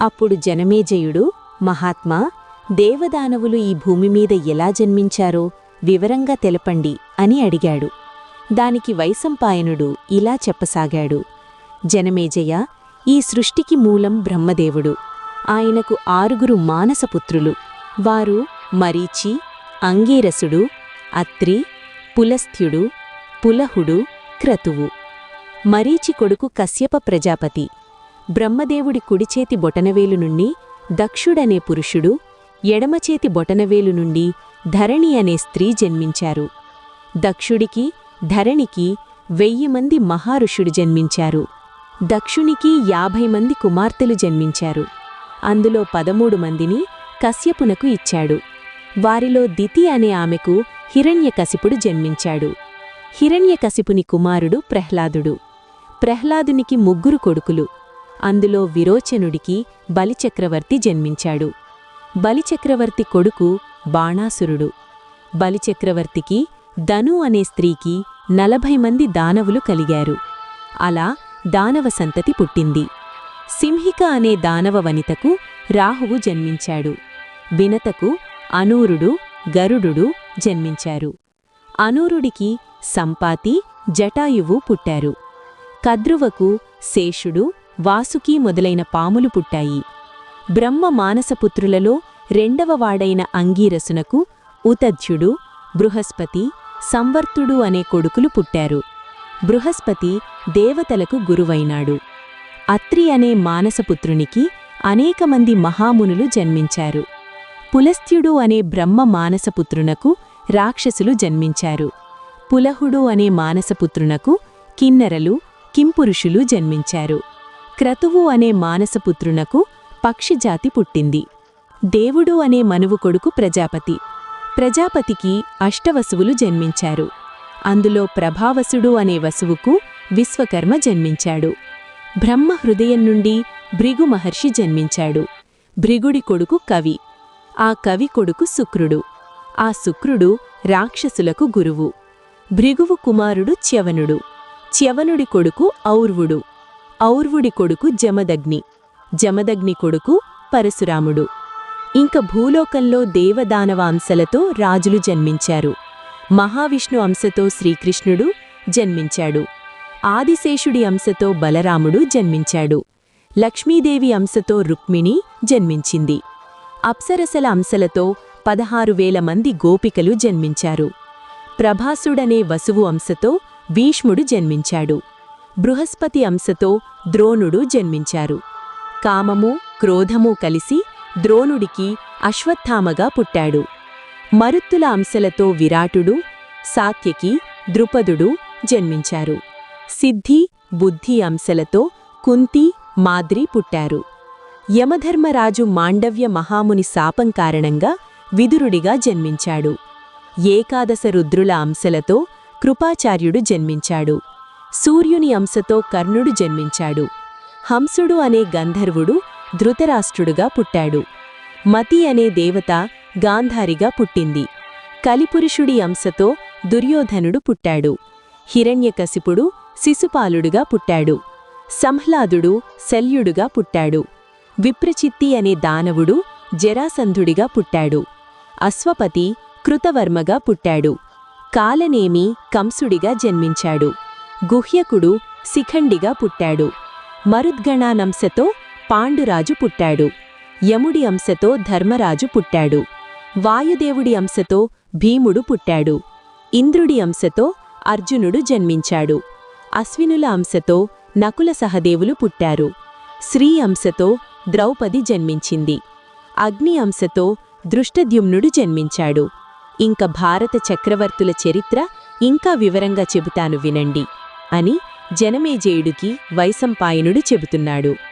అప్పుడు జనమేజయుడు మహాత్మా దేవదానవులు ఈ భూమి మీద ఎలా జన్మించారో వివరంగా తెలపండి అని అడిగాడు. దానికి వైశంపాయనుడు ఇలా చెప్పసాగాడు. జనమేజయ ఈ సృష్టికి మూలం బ్రహ్మదేవుడు. ఆయనకు ఆరుగురు మానసపుత్రులు వారు మరీచి అంగీరసుడు అత్రి పులస్థ్యుడు పులహుడు క్రతువు. మరీచి కొడుకు కశ్యప ప్రజాపతి. బ్రహ్మదేవుడి కుడిచేతి బొటనవేలు నుండి దక్షుడనే పురుషుడు ఎడమచేతి బొటనవేలు నుండి ధరణి అనే స్త్రీ జన్మించారు. దక్షుడికి ధరణికి వెయ్యి మంది మహారుషుడు జన్మించారు. దక్షునికి యాభై మంది కుమార్తెలు జన్మించారు. అందులో పదమూడు మందిని కశ్యపునకు ఇచ్చాడు. వారిలో దితి అనే ఆమెకు హిరణ్యకశిపుడు జన్మించాడు. హిరణ్యకశిపుని కుమారుడు ప్రహ్లాదుడు. ప్రహ్లాదునికి ముగ్గురు కొడుకులు. అందులో విరోచనుడికి బలిచక్రవర్తి జన్మించాడు. బలిచక్రవర్తి కొడుకు బాణాసురుడు. బలిచక్రవర్తికి ధను అనే స్త్రీకి నలభై మంది దానవులు కలిగారు. అలా దానవ సంతతి పుట్టింది. సింహిక అనే దానవ వనితకు రాహువు జన్మించాడు. వినతకు అనూరుడు గరుడు జన్మించారు. అనూరుడికి సంపాతి జటాయువు పుట్టారు. కద్రువకు శేషుడు వాసుకి మొదలైన పాములు పుట్టాయి. బ్రహ్మ మానసపుత్రులలో రెండవవాడైన అంగీరసునకు ఉతధ్యుడు బృహస్పతి సంవర్తుడు అనే కొడుకులు పుట్టారు. బృహస్పతి దేవతలకు గురువైనాడు. అత్రి అనే మానసపుత్రునికి అనేకమంది మహామునులు జన్మించారు. పులస్త్యుడు అనే బ్రహ్మ మానసపుత్రునకు రాక్షసులు జన్మించారు. పులహుడు అనే మానసపుత్రునకు కిన్నెరలు కింపురుషులు జన్మించారు. క్రతువు అనే మానసపుత్రునకు పక్షిజాతి పుట్టింది. దేవుడు అనే మనువు కొడుకు ప్రజాపతి. ప్రజాపతికి అష్టవసువులు జన్మించారు. అందులో ప్రభావసుడు అనే వసువుకు విశ్వకర్మ జన్మించాడు. బ్రహ్మ హృదయం నుండి భృగు మహర్షి జన్మించాడు. భృగుడి కొడుకు కవి. ఆ కవి కొడుకు శుక్రుడు. ఆ శుక్రుడు రాక్షసులకు గురువు. భృగువు కుమారుడు చ్యవనుడు. చ్యవనుడి కొడుకు ఔర్వుడు. ఔర్వుడి కొడుకు జమదగ్ని. జమదగ్ని కొడుకు పరశురాముడు. ఇంక భూలోకంలో దేవదానవ అంశలతో రాజులు జన్మించారు. మహావిష్ణు అంశతో శ్రీకృష్ణుడు జన్మించాడు. ఆదిశేషుడి అంశతో బలరాముడు జన్మించాడు. లక్ష్మీదేవి అంశతో రుక్మిణి జన్మించింది. అప్సరసల అంశలతో పదహారు వేల మంది గోపికలు జన్మించారు. ప్రభాసుడనే వసువు అంశతో భీష్ముడు జన్మించాడు. బృహస్పతి అంశతో ద్రోణుడు జన్మించారు. కామము క్రోధము కలిసి ద్రోణుడికి అశ్వత్థామగా పుట్టాడు. మరుత్తుల అంశలతో విరాటుడు సాత్యకి ద్రుపదుడు జన్మించారు. సిద్ధి బుద్ధి అంశలతో కుంతి మాద్రి పుట్టారు. యమధర్మరాజు మాండవ్య మహాముని శాపం కారణంగా విదురుడిగా జన్మించాడు. ఏకాదశ రుద్రుల అంశలతో కృపాచార్యుడు జన్మించాడు. సూర్యుని అంశతో కర్ణుడు జన్మించాడు. హంసుడు అనే గంధర్వుడు ధృతరాష్ట్రుడుగా పుట్టాడు. మతి అనే దేవత గాంధారిగా పుట్టింది. కలిపురుషుడి అంశతో దుర్యోధనుడు పుట్టాడు. హిరణ్యకశిపుడు శిశుపాలుడుగా పుట్టాడు. సంహ్లాదుడు శల్యుడుగా పుట్టాడు. విప్రచిత్తి అనే దానవుడు జరాసంధుడిగా పుట్టాడు. అశ్వపతి కృతవర్మగా పుట్టాడు. కాలనేమి కంసుడిగా జన్మించాడు. గుహ్యకుడు శిఖండిగా పుట్టాడు. మరుద్గణానంశతో పాండురాజు పుట్టాడు. యముడి అంశతో ధర్మరాజు పుట్టాడు. వాయుదేవుడి అంశతో భీముడు పుట్టాడు. ఇంద్రుడి అంశతో అర్జునుడు జన్మించాడు. అశ్వినుల అంశతో నకుల సహదేవులు పుట్టారు. శ్రీ అంశతో ద్రౌపది జన్మించింది. అగ్ని అంశతో దృష్టద్యుమ్నుడు జన్మించాడు. ఇంక భారత చక్రవర్తుల చరిత్ర ఇంకా వివరంగా చెబుతాను వినండి. అని జనమేజేయుడికి వైశంపాయనుడు చెబుతున్నాడు.